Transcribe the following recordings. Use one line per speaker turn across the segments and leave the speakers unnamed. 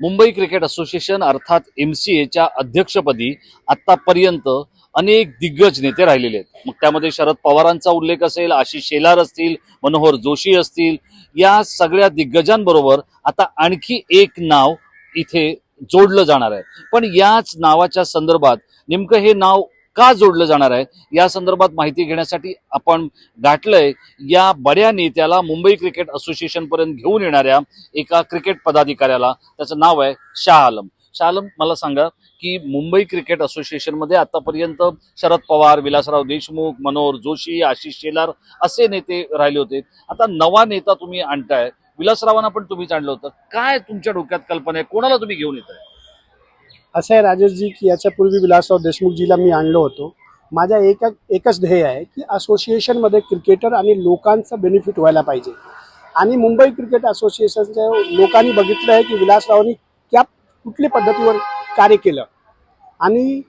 Mumbai cricket association अर्थात M C एच्या अध्यक्षपदी आत्तापर्यंत अनेक दिग्गज नेते राहिलेले आहेत. मग त्यामध्ये शरद पवारांचा उल्लेख असेल आशिष शेलार असतील मनोहर जोशी असतील या सगळ्या दिग्गजांबरोबर आता आणखी एक नाव इथे जोडलं जाणार आहे. पण याच नावाच्या संदर्भात नेमकं हे नाव का जोडलं जाणार आहे? या संदर्भात माहिती घेण्यासाठी आपण गाठलंय या बड्या नेत्याला मुंबई क्रिकेट असोसिएशनपर्यंत घेऊन येणाऱ्या एका क्रिकेट पदाधिकाऱ्याला त्याचं नाव आहे शाह आलम. शाह आलम मला सांगा की मुंबई क्रिकेट असोसिएशनमध्ये आतापर्यंत शरद पवार विलासराव देशमुख मनोहर जोशी आशिष शेलार असे नेते राहिले होते. आता नवा नेता तुम्ही आणताय. विलासरावांना पण तुम्हीच आणलं होतं. काय तुमच्या डोक्यात कल्पना आहे? कोणाला तुम्ही घेऊन येत आहे
असं आहे राजेशजी की याच्यापूर्वी विलासराव देशमुखजीला मी आणलो होतो. माझ्या एक एकच ध्येय आहे की असोसिएशनमध्ये क्रिकेटर आणि लोकांचं बेनिफिट व्हायला पाहिजे. आणि मुंबई क्रिकेट असोसिएशनच्या लोकांनी बघितलं आहे की विलासरावांनी क्या कुठल्या पद्धतीवर कार्य केलं. आणि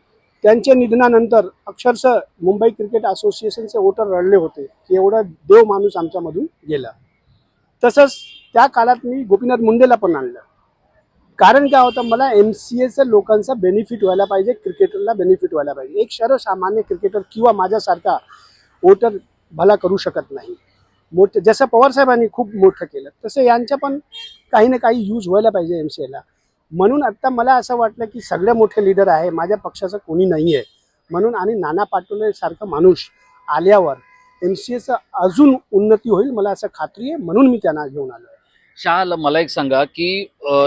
त्यांच्या निधनानंतर अक्षरशः मुंबई क्रिकेट असोसिएशनचे वोटर रडले होते की एवढा देव माणूस आमच्यामधून गेला. तसंच त्या काळात मी गोपीनाथ मुंडेला पण आणलं. कारण काय होतं मला एम सी एचं लोकांचा बेनिफिट व्हायला पाहिजे क्रिकेटरला बेनिफिट व्हायला पाहिजे. एक सर्वसामान्य क्रिकेटर किंवा माझ्यासारखा वोटर भला करू शकत नाही. मोठं जसं पवारसाहेबांनी खूप मोठं केलं तसं यांच्या पण काही ना काही यूज व्हायला पाहिजे एम सी एला म्हणून आत्ता मला असं वाटलं की सगळे मोठे लीडर आहे माझ्या पक्षाचं कोणी नाही आहे म्हणून आणि नाना पाटोलेसारखं माणूस आल्यावर एम सी एचं अजून उन्नती होईल मला असं खात्री आहे. म्हणून मी त्यांना घेऊन आलो आहे
शाह मला एक सांगा की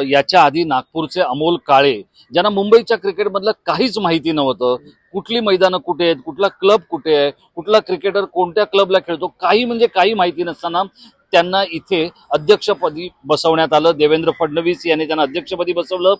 याच्या आधी नागपूरचे अमोल काळे ज्यांना मुंबईच्या क्रिकेटमधलं काहीच माहिती नव्हतं कुठली मैदानं कुठे आहेत कुठला क्लब कुठे आहे कुठला क्रिकेटर कोणत्या क्लबला खेळतो काही म्हणजे काही माहिती नसताना त्यांना इथे अध्यक्षपदी बसवण्यात आलं. देवेंद्र फडणवीस यांनी त्यांना अध्यक्षपदी बसवलं.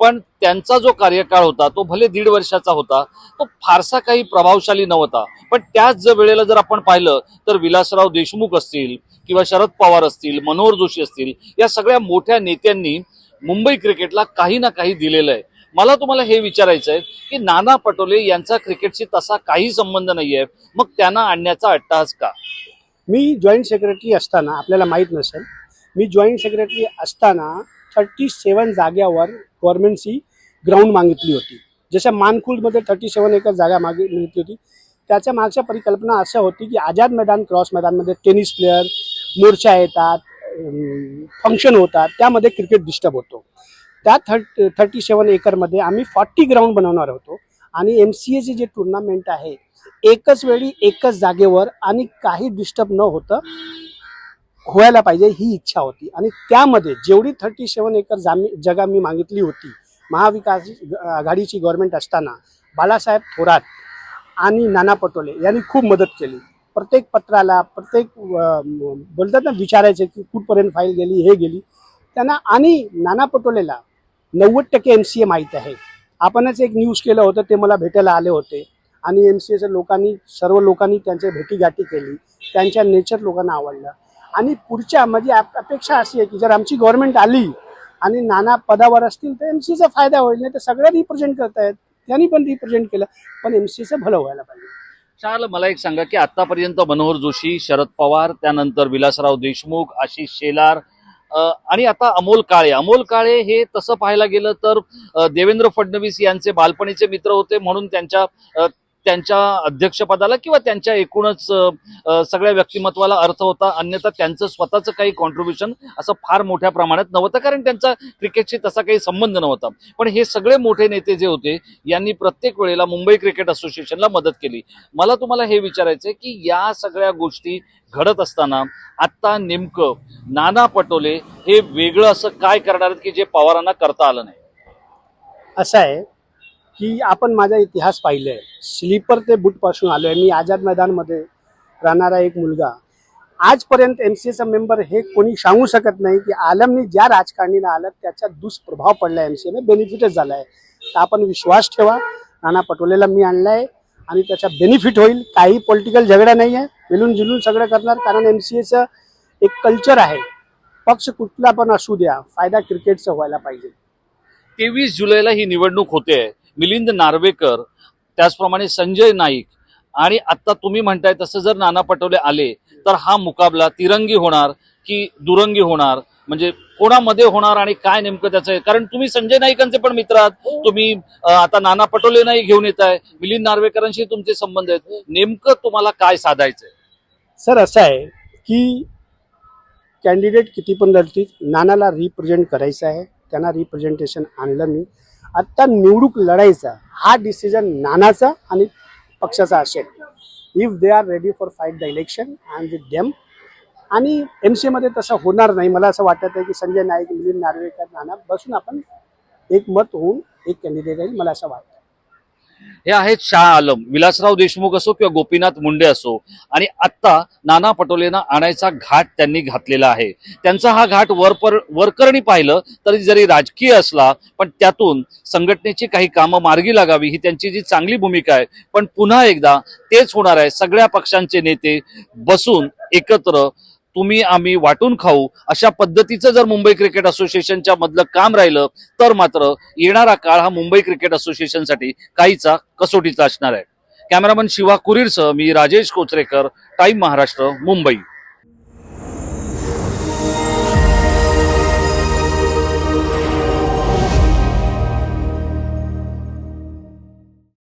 पण त्यांचा जो कार्यकाळ होता तो भले दीड वर्षाचा होता तो फारसा काही प्रभावशाली नव्हता. पण त्याच जर वेळेला जर आपण पाहिलं तर विलासराव देशमुख असतील किंवा शरद पवार असतील मनोहर जोशी असतील या सगळ्या मोठ्या नेत्यांनी मुंबई क्रिकेटला काही ना काही दिलेलं आहे. मला तुम्हाला हे विचारायचं आहे की नाना पटोले यांचा क्रिकेटशी तसा काही संबंध नाही आहे मग त्यांना आणण्याचा अट्टहास का?
मी जॉईंट सेक्रेटरी असताना आपल्याला माहीत नसेल मी जॉईंट सेक्रेटरी असताना थर्टी सेवन जाग्यावर गव्हर्नमेंटची ग्राउंड मागितली होती. जसं मानखुलमध्ये थर्टी सेवन एकर जागा मागितली होती त्याच्या मागच्या परिकल्पना असं होती की आझाद मैदान क्रॉस मैदानमध्ये टेनिस प्लेअर मोर्चा येतात फंक्शन होतात त्यामध्ये क्रिकेट डिस्टर्ब होतो. त्या थर्ट थर्टी सेवन एकरमध्ये आम्ही फॉर्टी ग्राउंड बनवणार होतो. आणि एम सी एचे जे टुर्नामेंट आहे एकच वेळी एकच जागेवर आणि काही डिस्टर्ब न होतं व्हायला पाहिजे ही इच्छा होती. आणि त्यामध्ये जेवढी थर्टी सेवन एकर जामी जगा मी मागितली होती महाविकास आघाडीची गव्हर्नमेंट असताना बाळासाहेब थोरात आणि नाना पटोले यांनी खूप मदत केली. प्रत्येक पत्राला प्रत्येक बोलतात ना विचारायचे की कुठपर्यंत फाईल गेली हे गेली. त्यांना आणि नाना पटोलेला नव्वद टक्के एम सी ए माहीत आहे. आपणच एक न्यूज केलं होतं ते मला भेटायला आले होते. आणि एम सी एच्या लोकांनी सर्व लोकांनी त्यांच्या भेटीगाठी केली. त्यांच्या नेचर लोकांना आवडलं. आणि पुढच्या म्हणजे माझी अपेक्षा अशी आहे की जर आमची गव्हर्नमेंट आली आणि नाना पदावर असतील तर एम सीचा फायदा होईल. नाही तर सगळ्या रिप्रेझेंट करतायत. त्यांनी पण रिप्रेझेंट केलं. पण एम सीचं भलं व्हायला पाहिजे.
चाल मला एक सांगा की आतापर्यंत मनोहर जोशी शरद पवार त्यानंतर विलासराव देशमुख आशिष शेलार आणि आता अमोल काळे. अमोल काळे हे तसं पाहायला गेलं तर देवेंद्र फडणवीस यांचे बालपणीचे मित्र होते म्हणून त्यांच्या त्यांच्या अध्यक्षपदाला किंवा त्यांच्या एकूणच सगळ्या व्यक्तिमत्वाला अर्थ होता अन्यथा त्यांचं स्वतःचं काही कॉन्ट्रीब्युशन असं फार मोठ्या प्रमाणात नव्हतं कारण त्यांचा क्रिकेटशी तसा काही संबंध नव्हता. पण हे सगळे मोठे नेते जे होते यांनी प्रत्येक वेळेला मुंबई क्रिकेट असोसिएशनला मदत केली. मला तुम्हाला हे विचारायचं आहे की या सगळ्या गोष्टी घडत असताना आत्ता नेमकं नाना पटोले हे वेगळं असं काय करणार आहेत की जे पवारांना करता आलं नाही?
असं आहे की आपण माझा इतिहास पाहिलाय. स्लीपर ते बूटपासून आलो आहे मी आझाद मैदानमध्ये राहणारा एक मुलगा. आजपर्यंत एम सी एचा मेंबर हे कोणी सांगू शकत नाही की आलमनी ज्या राजकारणीला आलं त्याचा दुष्प्रभाव पडला एम सी एने बेनिफिटच झाला आहे तर आपण विश्वास ठेवा. नाना पटोलेला मी आणलाय आणि त्याचा बेनिफिट होईल. काही पॉलिटिकल झगडा नाही आहे मिलून जुलून सगळं करणार कारण एम सी एचं एक कल्चर आहे. पक्ष कुठला पण असू द्या. फायदा क्रिकेटचा व्हायला पाहिजे.
तेवीस जुलैला ही निवडणूक होते. मिलिंद नार्वेकर त्याचप्रमाणे संजय नाईक आणि आता तुम्ही म्हणताय तसं जर नाना पटोले आले तर हा मुकाबला तिरंगी होणार की दुरंगी होणार? म्हणजे कोणामध्ये होणार आणि काय नेमकं त्याचं आहे? कारण तुम्ही संजय नाईकांचे पण मित्र आहात. तुम्ही अं, आता नाना पटोलेनाही घेऊन येत आहे. मिलिंद नार्वेकरांशी तुमचे संबंध आहेत. नेमकं तुम्हाला काय साधायचंय?
सर असं आहे की कॅन्डिडेट किती पण लढतील नानाला रिप्रेझेंट करायचं आहे. त्यांना रिप्रेझेंटेशन आणलं मी. आत्ता निवडूक लढायचा हा डिसिजन नानाचा आणि पक्षाचा असेल. If they are ready for fight the election and with them आणि एम सी एमध्ये तसं होणार नाही. मला असं वाटत आहे की संजय नाईक मिलिंद नार्वेकर नाना बसून आपण एक मत होऊन एक कॅन्डिडेट येईल मला असं वाटतं.
हे आहेत शाह आलम. विलासराव देशमुख असो किंवा गोपीनाथ मुंडे असो आणि आत्ता नाना पटोलेंना आणायचा घाट त्यांनी घातलेला आहे. त्यांचा हा घाट वरपर वरकरणी पाहिलं तरी जरी राजकीय असला पण त्यातून संघटनेची काही कामं मार्गी लागावी ही त्यांची जी चांगली भूमिका आहे. पण पुन्हा एकदा तेच होणार आहे. सगळ्या पक्षांचे नेते बसून एकत्र तुम्ही आम्ही वाटून खाऊ अशा पद्धतीचं जर मुंबई क्रिकेट असोसिएशनच्या मधलं काम राहिलं तर मात्र येणारा काळ हा मुंबई क्रिकेट असोसिएशनसाठी काहीचा कसोटीचा असणार आहे. कॅमेरामन शिवा कुरीरसह मी राजेश कोचरेकर टाइम महाराष्ट्र मुंबई.